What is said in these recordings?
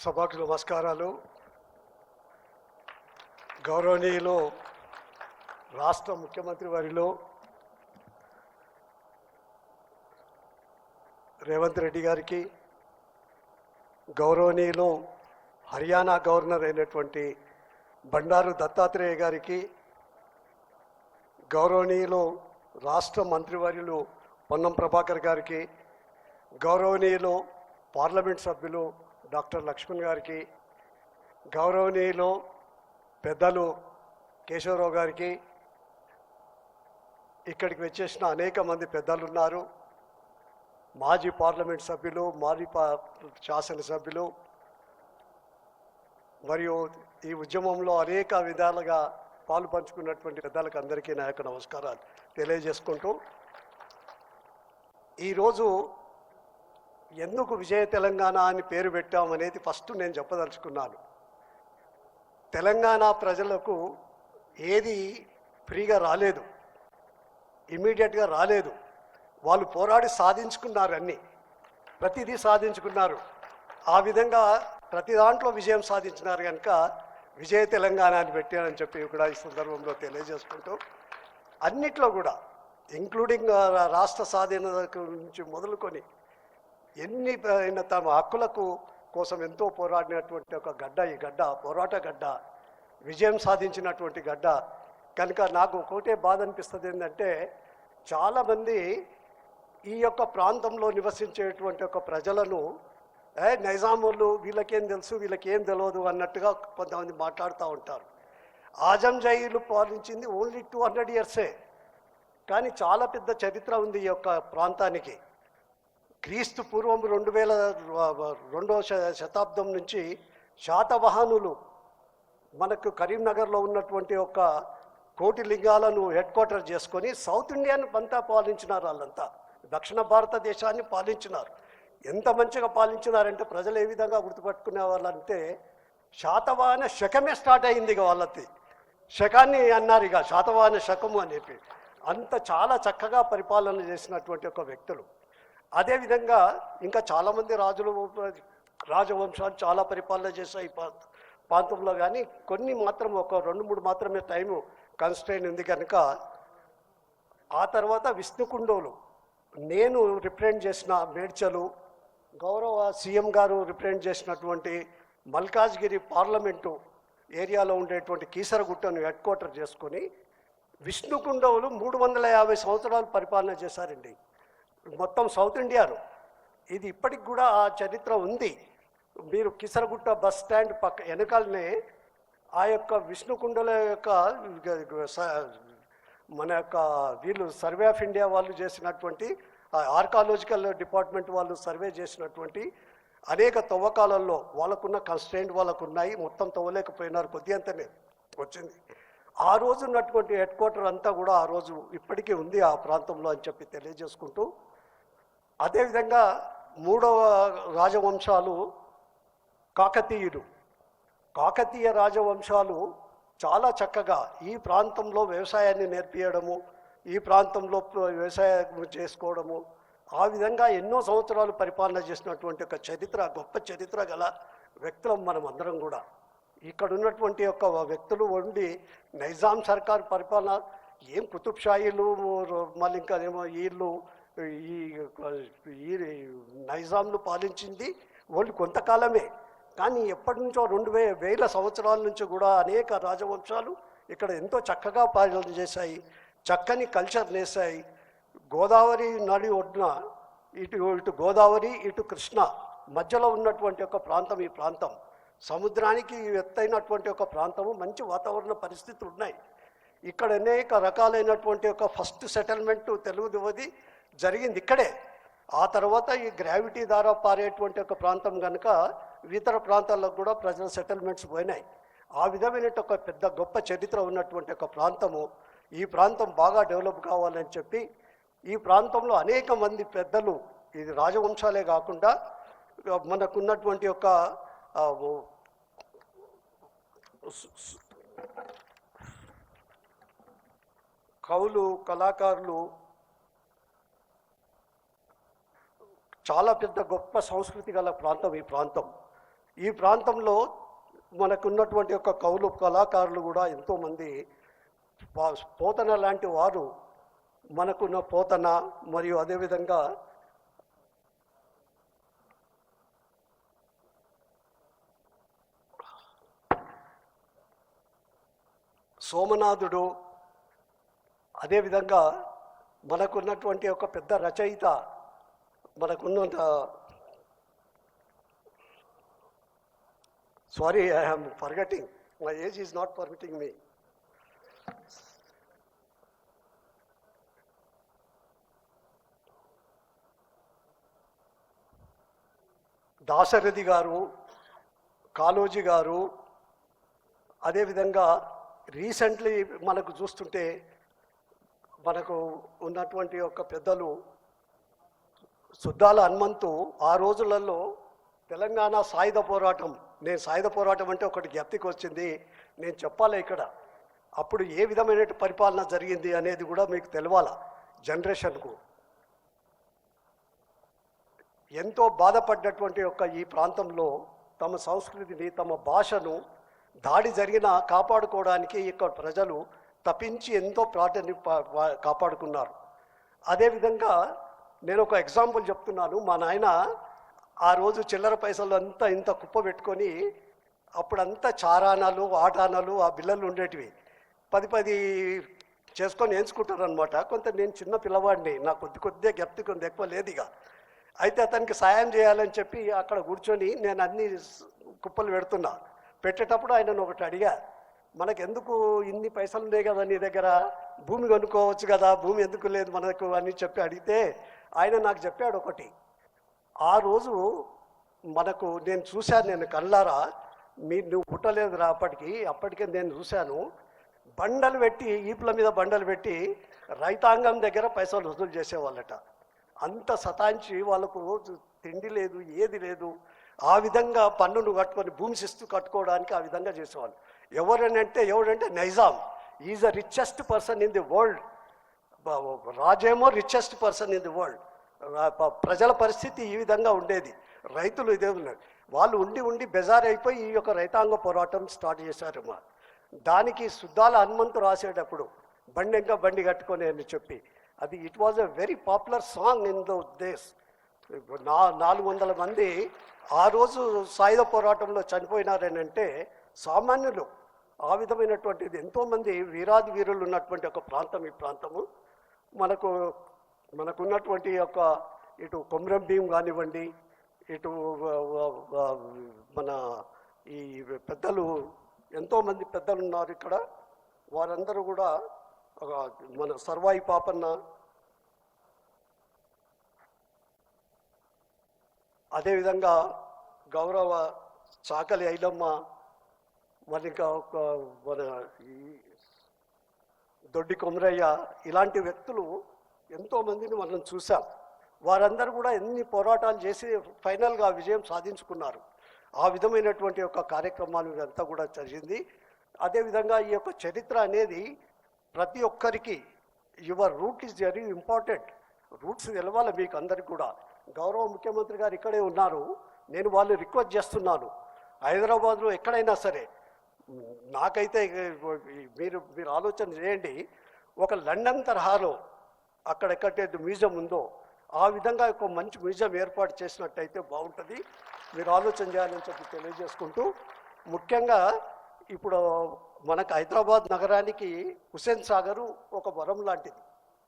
సభకు నమస్కారాలు. గౌరవనీయులు రాష్ట్ర ముఖ్యమంత్రి వారిలో రేవంత్ రెడ్డి గారికి గౌరవనీయులు హర్యానా గవర్నర్ అయినటువంటి బండారు దత్తాత్రేయ గారికి గౌరవనీయులు రాష్ట్ర మంత్రివర్యులు పొన్నం ప్రభాకర్ గారికి గౌరవనీయులు పార్లమెంట్ సభ్యులు డాక్టర్ లక్ష్మణ్ గారికి గౌరవనీయులు పెద్దలు కేశవరావు గారికి ఇక్కడికి వచ్చేసిన అనేక మంది పెద్దలు ఉన్నారు. మాజీ పార్లమెంట్ సభ్యులు మాజీ పా శాసనసభ్యులు మరియు ఈ ఉద్యమంలో అనేక విధాలుగా పాలు పంచుకున్నటువంటి పెద్దలకు అందరికీ నా యొక్క నమస్కారాలు తెలియజేసుకుంటూ ఈరోజు ఎందుకు విజయ తెలంగాణ అని పేరు పెట్టామనేది ఫస్ట్ నేను చెప్పదలుచుకున్నాను. తెలంగాణ ప్రజలకు ఏది ఫ్రీగా రాలేదు ఇమీడియట్గా రాలేదు. వాళ్ళు పోరాడి సాధించుకున్నారు అన్నీ. ప్రతిదీ సాధించుకున్నారు. ఆ విధంగా ప్రతి దాంట్లో విజయం సాధించినారు కనుక విజయ తెలంగాణ అని పెట్టారని చెప్పి కూడా ఈ సందర్భంలో తెలియజేసుకుంటూ అన్నిట్లో కూడా ఇంక్లూడింగ్ రాష్ట్ర సాధీనత నుంచి మొదలుకొని ఎన్ని తమ హక్కులకు కోసం ఎంతో పోరాడినటువంటి ఒక గడ్డ ఈ గడ్డ పోరాట గడ్డ విజయం సాధించినటువంటి గడ్డ. కనుక నాకు ఒకటే బాధ అనిపిస్తుంది ఏంటంటే చాలామంది ఈ యొక్క ప్రాంతంలో నివసించేటువంటి ఒక ప్రజలను ఏ నైజాములు వీళ్ళకేం తెలుసు వీళ్ళకేం తెలియదు అన్నట్టుగా కొంతమంది మాట్లాడుతూ ఉంటారు. ఆజం జైలు పాలించింది ఓన్లీ టూ హండ్రెడ్ ఇయర్సే. కానీ చాలా పెద్ద చరిత్ర ఉంది ఈ యొక్క ప్రాంతానికి. క్రీస్తు పూర్వం రెండు వేల రెండవ శ- శతాబ్దం నుంచి శాతవాహనులు మనకు కరీంనగర్లో ఉన్నటువంటి ఒక కోటి లింగాలను హెడ్ క్వార్టర్ చేసుకొని సౌత్ ఇండియాను అంతా పాలించినారు వాళ్ళంతా. దక్షిణ భారతదేశాన్ని పాలించినారు. ఎంత మంచిగా పాలించినారంటే ప్రజలు ఏ విధంగా గుర్తుపట్టుకునే వాళ్ళంటే శాతవాహన శకమే స్టార్ట్ అయింది ఇక వాళ్ళది. శకాన్ని అన్నారు ఇక శాతవాహన శకము అని చెప్పి అంత చాలా చక్కగా పరిపాలన చేసినటువంటి ఒక వ్యక్తులు. అదేవిధంగా ఇంకా చాలామంది రాజులు రాజవంశాలు చాలా పరిపాలన చేశాయి ప్రాంతంలో కానీ కొన్ని మాత్రం ఒక రెండు మూడు మాత్రమే టైము కన్స్ట్రైన్ ఉంది కనుక ఆ తర్వాత విష్ణుకుండోలు. నేను రిప్రజెంట్ చేసిన మేడ్చలు గౌరవ సీఎం గారు రిప్రజెంట్ చేసినటువంటి మల్కాజ్గిరి పార్లమెంటు ఏరియాలో ఉండేటువంటి కీసరగుట్టను హెడ్ క్వార్టర్ చేసుకొని విష్ణుకుండవులు మూడు వందల యాభై సంవత్సరాలు పరిపాలన చేశారండి. మొత్తం సౌత్ ఇండియాలో. ఇది ఇప్పటికి కూడా ఆ చరిత్ర ఉంది. మీరు కిసరగుట్ట బస్ స్టాండ్ పక్క వెనకాలనే ఆ యొక్క విష్ణుకుండల యొక్క మన యొక్క వీళ్ళు సర్వే ఆఫ్ ఇండియా వాళ్ళు చేసినటువంటి ఆర్కాలజికల్ డిపార్ట్మెంట్ వాళ్ళు సర్వే చేసినటువంటి అనేక తవ్వకాలలో వాళ్ళకున్న కన్స్టెంట్ వాళ్ళకు ఉన్నాయి మొత్తం తవ్వలేకపోయినారు కొద్ది అంతనే వచ్చింది. ఆ రోజు ఉన్నటువంటి హెడ్ క్వార్టర్ అంతా కూడా ఆ రోజు ఇప్పటికీ ఉంది ఆ ప్రాంతంలో అని చెప్పి తెలియజేసుకుంటూ అదేవిధంగా మూడవ రాజవంశాలు కాకతీయులు. కాకతీయ రాజవంశాలు చాలా చక్కగా ఈ ప్రాంతంలో వ్యవసాయాన్ని నేర్పియడము ఈ ప్రాంతంలో వ్యవసాయం చేసుకోవడము ఆ విధంగా ఎన్నో సంవత్సరాలు పరిపాలన చేసినటువంటి ఒక చరిత్ర గొప్ప చరిత్ర గల వ్యక్తులం మనం అందరం కూడా. ఇక్కడ ఉన్నటువంటి యొక్క వ్యక్తులు ఉండి నైజాం సర్కార్ పరిపాలన ఏం కుతుబ్షాయిలు మళ్ళీ ఇంకా ఏమో వీళ్ళు ఈ ఈ పాలించింది ఓన్లీ కొంతకాలమే. కానీ ఎప్పటి నుంచో రెండు వే వేల సంవత్సరాల నుంచి కూడా అనేక రాజవంశాలు ఇక్కడ ఎంతో చక్కగా పాలన చేశాయి. చక్కని కల్చర్ నేసాయి గోదావరి నడి ఒడ్డున ఇటు ఇటు గోదావరి ఇటు కృష్ణ మధ్యలో ఉన్నటువంటి ఒక ప్రాంతం ఈ ప్రాంతం. సముద్రానికి ఎత్తైనటువంటి ఒక ప్రాంతము మంచి వాతావరణ పరిస్థితులు ఉన్నాయి. ఇక్కడ అనేక రకాలైనటువంటి ఒక ఫస్ట్ సెటిల్మెంట్ తెలుగు దివది జరిగింది ఇక్కడే. ఆ తర్వాత ఈ గ్రావిటీ ద్వారా పారేటువంటి ఒక ప్రాంతం కనుక ఇతర ప్రాంతాల్లో కూడా ప్రజల సెటిల్మెంట్స్ పోయినాయి. ఆ విధమైన ఒక పెద్ద గొప్ప చరిత్ర ఉన్నటువంటి ఒక ప్రాంతము. ఈ ప్రాంతం బాగా డెవలప్ కావాలని చెప్పి ఈ ప్రాంతంలో అనేక మంది పెద్దలు ఇది రాజవంశాలే కాకుండా మనకున్నటువంటి ఒక కవులు కళాకారులు చాలా పెద్ద గొప్ప సంస్కృతి గల ప్రాంతం ఈ ప్రాంతం. ఈ ప్రాంతంలో మనకున్నటువంటి ఒక కవులు కళాకారులు కూడా ఎంతోమంది పోతన లాంటి వారు మనకున్న పోతన మరియు అదేవిధంగా సోమనాథుడు అదేవిధంగా మనకున్నటువంటి ఒక పెద్ద రచయిత మనకున్నంత sorry I am forgetting my age is not permitting me Dasarathi గారు కాలోజీ గారు అదేవిధంగా రీసెంట్లీ మనకు చూస్తుంటే మనకు ఉన్నటువంటి యొక్క పెద్దలు సుద్దాల హనుమంతు ఆ రోజులలో తెలంగాణ సాయుధ పోరాటం నేను సాయుధ పోరాటం అంటే ఒకటి జ్ఞప్తికి వచ్చింది. నేను చెప్పాలి ఇక్కడ. అప్పుడు ఏ విధమైన పరిపాలన జరిగింది అనేది కూడా మీకు తెలవాల? జనరేషన్కు. ఎంతో బాధపడ్డటువంటి యొక్క ఈ ప్రాంతంలో తమ సంస్కృతిని తమ భాషను దాడి జరిగిన కాపాడుకోవడానికి ఇక్కడ ప్రజలు తప్పించి ఎంతో ప్రాధాన్య కాపాడుకున్నారు. అదేవిధంగా నేను ఒక ఎగ్జాంపుల్ చెప్తున్నాను. మా నాయన ఆ రోజు చిల్లర పైసలు అంతా ఇంత కుప్ప పెట్టుకొని అప్పుడంతా చారానాలు ఆటానాలు ఆ బిల్లలు ఉండేటివి. పది పది చేసుకొని ఎంచుకుంటారు అనమాట కొంత నేను చిన్న పిల్లవాడిని. నాకు కొద్ది కొద్దిగా జ్ఞప్తి కొంత ఎక్కువ లేదు ఇక అయితే అతనికి సాయం చేయాలని చెప్పి అక్కడ కూర్చొని నేను అన్ని కుప్పలు పెడుతున్నా. పెట్టేటప్పుడు ఆయనను ఒకటి అడిగా మనకు ఎందుకు ఇన్ని పైసలు ఉన్నాయి కదా నీ దగ్గర? భూమి కొనుక్కోవచ్చు కదా? భూమి ఎందుకు లేదు మనకు? అని చెప్పి అడిగితే ఆయన నాకు చెప్పాడు ఒకటి. ఆ రోజు మనకు నేను చూశాను నేను కళ్ళారా మీరు నువ్వు పుట్టలేదురా అప్పటికి అప్పటికే నేను చూశాను. బండలు పెట్టి ఈపుల మీద బండలు పెట్టి రైతాంగం దగ్గర పైసలు వసూలు చేసేవాళ్ళట. అంత సతాయించి వాళ్ళకు రోజు తిండి లేదు ఏది లేదు. ఆ విధంగా పన్నును కట్టుకొని భూమి శిస్తు కట్టుకోవడానికి ఆ విధంగా చేసేవాళ్ళు. ఎవరనంటే ఎవరంటే Nizam. Is the richest person in the world రాజేమో richest person in the world ప్రజల పరిస్థితి ఈ విధంగా ఉండేది. రైతులు ఇదే ఉన్నారు. వాళ్ళు ఉండి ఉండి బెజార్ అయిపోయి ఈ యొక్క రైతాంగ పోరాటం స్టార్ట్ చేశారమ్మా. దానికి సుద్దాల హనుమంతు రాసేటప్పుడు బండి ఇంకా బండి కట్టుకొని అని చెప్పి అది it was a very popular song in the దేశ్ నా నాలుగు వందల మంది ఆ రోజు సాయుధ పోరాటంలో చనిపోయినారని అంటే సామాన్యులు. ఆ విధమైనటువంటిది ఎంతోమంది వీరాది వీరులు ఉన్నటువంటి ఒక ప్రాంతం ఈ ప్రాంతము. మనకు మనకున్నటువంటి యొక్క ఇటు కొమరం భీం కానివ్వండి ఇటు మన ఈ పెద్దలు ఎంతోమంది పెద్దలు ఉన్నారు ఇక్కడ. వారందరూ కూడా ఒక మన సర్వాయి పాపన్న అదేవిధంగా గౌరవ చాకలి ఐలమ్మ మరి ఇంకా ఒక మన దొడ్డి కొమరయ్య ఇలాంటి వ్యక్తులు ఎంతోమందిని మనం చూసాం వారందరూ కూడా ఎన్ని పోరాటాలు చేసి ఫైనల్గా విజయం సాధించుకున్నారు. ఆ విధమైనటువంటి యొక్క కార్యక్రమాలు ఇదంతా కూడా జరిగింది. అదేవిధంగా ఈ యొక్క చరిత్ర అనేది ప్రతి ఒక్కరికి your root is very important roots తెలవాలి మీకు అందరికి కూడా. గౌరవ ముఖ్యమంత్రి గారు ఇక్కడే ఉన్నారు. నేను వాళ్ళు రిక్వెస్ట్ చేస్తున్నాను. హైదరాబాద్లో ఎక్కడైనా సరే నాకైతే మీరు మీరు ఆలోచన చేయండి. ఒక లండన్ తరహాలో అక్కడెక్కడైతే మ్యూజియం ఉందో ఆ విధంగా ఒక మంచి మ్యూజియం ఏర్పాటు చేసినట్టయితే బాగుంటుంది. మీరు ఆలోచన చేయాలని చెప్పి తెలియజేసుకుంటూ ముఖ్యంగా ఇప్పుడు మనకు హైదరాబాద్ నగరానికి హుసేన్ సాగరు ఒక వరం లాంటిది.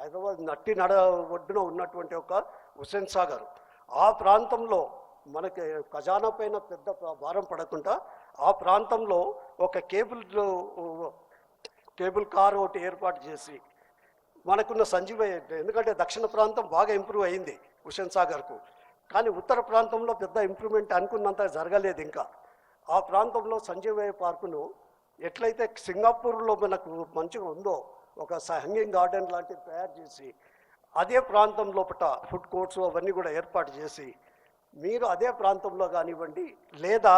హైదరాబాద్ నట్టి నడ ఒడ్డున ఉన్నటువంటి ఒక హుసేన్ సాగర్. ఆ ప్రాంతంలో మనకి ఖజానా పైన పెద్ద భారం పడకుండా ఆ ప్రాంతంలో ఒక కేబుల్ కేబుల్ కార్ ఒకటి ఏర్పాటు చేసి మనకున్న సంజీవ ఎందుకంటే దక్షిణ ప్రాంతం బాగా ఇంప్రూవ్ అయింది హుషన్ సాగర్కు. కానీ ఉత్తర ప్రాంతంలో పెద్ద ఇంప్రూవ్మెంట్ అనుకున్నంత జరగలేదు ఇంకా. ఆ ప్రాంతంలో సంజీవయ్య పార్కును ఎట్లయితే సింగపూర్లో మనకు మంచిగా ఉందో ఒక హ్యాంగింగ్ గార్డెన్ లాంటిది తయారు చేసి అదే ప్రాంతం లోపల ఫుడ్ కోర్ట్స్ అవన్నీ కూడా ఏర్పాటు చేసి మీరు అదే ప్రాంతంలో కానివ్వండి లేదా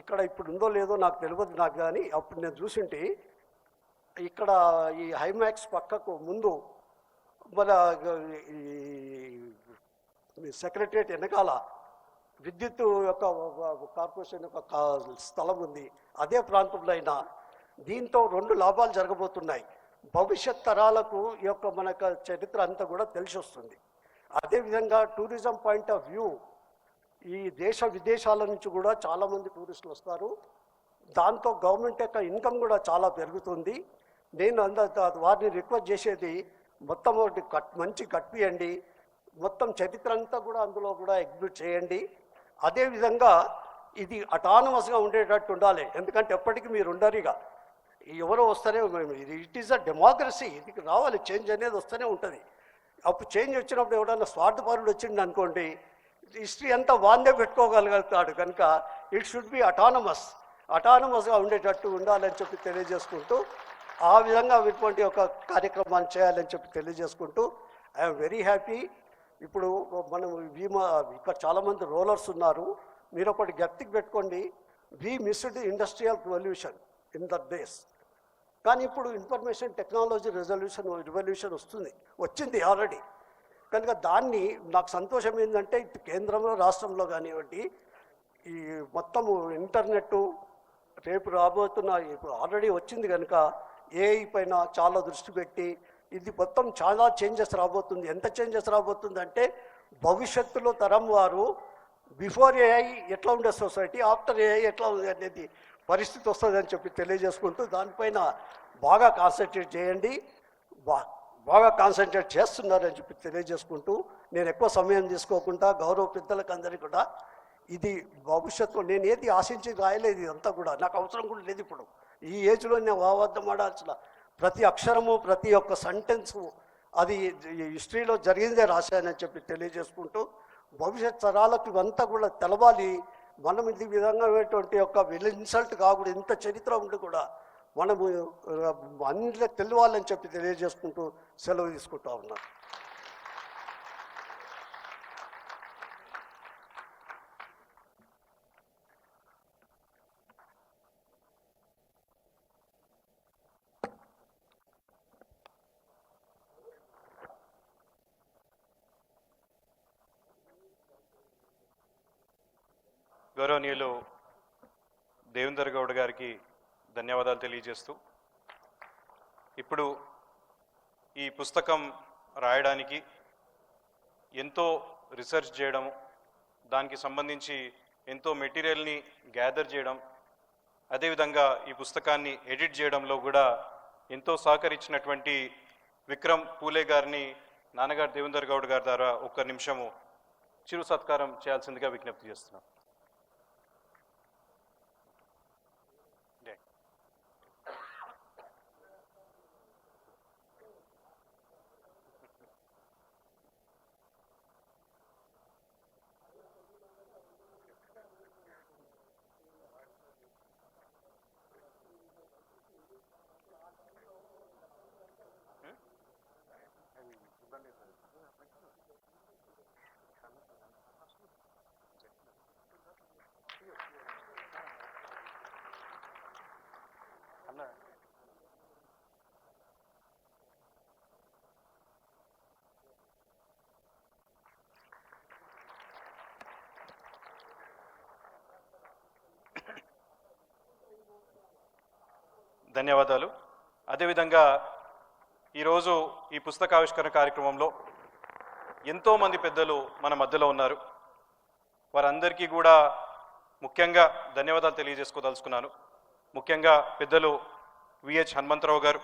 ఇక్కడ ఇప్పుడు ఉందో లేదో నాకు తెలియదు నాకు కానీ అప్పుడు నేను చూసింటే ఇక్కడ ఈ హైమాక్స్ పక్కకు ముందు మన ఈ సెక్రటరియట్ వెనకాల విద్యుత్ యొక్క కార్పొరేషన్ యొక్క స్థలం ఉంది. అదే ప్రాంతంలో అయినా దీంతో రెండు లాభాలు జరగబోతున్నాయి. భవిష్యత్ తరాలకు ఈ యొక్క మన చరిత్ర అంతా కూడా తెలిసి వస్తుంది అదేవిధంగా టూరిజం పాయింట్ ఆఫ్ వ్యూ ఈ దేశ విదేశాల నుంచి కూడా చాలామంది టూరిస్టులు వస్తారు. దాంతో గవర్నమెంట్ యొక్క ఇన్కమ్ కూడా చాలా పెరుగుతుంది. నేను అంద వారిని రిక్వెస్ట్ చేసేది మొత్తం ఒకటి కట్ మంచి కట్పియండి మొత్తం చరిత్ర అంతా కూడా అందులో కూడా ఎగ్జిబిట్ చేయండి. అదేవిధంగా ఇది అటానమస్గా ఉండేటట్టు ఉండాలి. ఎందుకంటే ఎప్పటికీ మీరు ఉండరిగా ఎవరో వస్తేనే ఇది ఇట్ ఈస్ అ డెమోక్రసీ ఇది రావాలి చేంజ్ అనేది వస్తూనే ఉంటుంది. అప్పుడు చేంజ్ వచ్చినప్పుడు ఎవడన్నా స్వార్థపరుడు వచ్చింది అనుకోండి హిస్టరీ అంతా వాందే పెట్టుకోగలుగుతాడు కనుక ఇట్ షుడ్ బి అటానమస్ అటానమస్గా ఉండేటట్టు ఉండాలని చెప్పి తెలియజేసుకుంటూ ఆ విధంగా ఇటువంటి ఒక కార్యక్రమాన్ని చేయాలని చెప్పి తెలియజేసుకుంటూ ఐఎమ్ వెరీ హ్యాపీ ఇప్పుడు మనం బీమా ఇక్కడ చాలామంది రోలర్స్ ఉన్నారు. మీరు ఒకటి గట్టికి పెట్టుకోండి. We missed industrial revolution in the days కానీ ఇప్పుడు ఇన్ఫర్మేషన్ టెక్నాలజీ రెజల్యూషన్ రివల్యూషన్ వస్తుంది. వచ్చింది ఆల్రెడీ కనుక దాన్ని నాకు సంతోషం ఏంటంటే కేంద్రంలో రాష్ట్రంలో కానివ్వండి ఈ మొత్తము ఇంటర్నెట్ రేపు రాబోతున్న ఇప్పుడు ఆల్రెడీ వచ్చింది కనుక ఏఐ పైన చాలా దృష్టి పెట్టి ఇది మొత్తం చాలా చేంజెస్ రాబోతుంది. ఎంత చేంజెస్ రాబోతుంది అంటే భవిష్యత్తులో తరం వారు బిఫోర్ ఏఐ ఎట్లా ఉండే సొసైటీ ఆఫ్టర్ ఏఐ ఎట్లా ఉంది అనేది పరిస్థితి వస్తుంది అని చెప్పి తెలియజేసుకుంటూ దానిపైన బాగా కాన్సన్ట్రేట్ చేయండి. బా బాగా కాన్సన్ట్రేట్ చేస్తున్నారని చెప్పి తెలియజేసుకుంటూ నేను ఎక్కువ సమయం తీసుకోకుండా గౌరవ పెద్దలకు అందరికీ కూడా ఇది భవిష్యత్తులో నేను ఏది ఆశించి రాయలేదు ఇదంతా కూడా. నాకు అవసరం కూడా లేదు ఇప్పుడు. ఈ ఏజ్లో నేను వావద్దం ఆడాల్సిన ప్రతి అక్షరము ప్రతి ఒక్క సెంటెన్సు అది హిస్టరీలో జరిగిందే రాశానని చెప్పి తెలియజేసుకుంటూ భవిష్యత్ తరాలకు ఇవంతా కూడా తెలవాలి. మనం ఇది విధంగా ఉన్నటువంటి యొక్క విల్ ఇన్సల్ట్ కాకూడదు. ఇంత చరిత్ర ఉండి కూడా మనము అందులో తెలియాలని చెప్పి తెలియజేసుకుంటూ సెలవు తీసుకుంటా ఉన్నారు గౌరవనీయులు దేవేందర్ గౌడ్ గారికి ధన్యవాదాలు తెలియజేస్తూ ఇప్పుడు ఈ పుస్తకం రాయడానికి ఎంతో రీసెర్చ్ చేయడం దానికి సంబంధించి ఎంతో మెటీరియల్ని గ్యాదర్ చేయడం అదేవిధంగా ఈ పుస్తకాన్ని ఎడిట్ చేయడంలో కూడా ఎంతో సహకరించినటువంటి విక్రమ్ పూలే గారిని నాన్నగారు దేవేందర్ గౌడ్ గారి ద్వారా ఒక్క నిమిషము చిరు సత్కారం చేయాల్సిందిగా విజ్ఞప్తి చేస్తున్నాం. ధన్యవాదాలు. అదేవిధంగా ఈరోజు ఈ పుస్తకావిష్కరణ కార్యక్రమంలో ఎంతోమంది పెద్దలు మన మధ్యలో ఉన్నారు. వారందరికీ కూడా ముఖ్యంగా ధన్యవాదాలు తెలియజేసుకోదలుచుకున్నాను. ముఖ్యంగా పెద్దలు విహెచ్ హనుమంతరావు గారు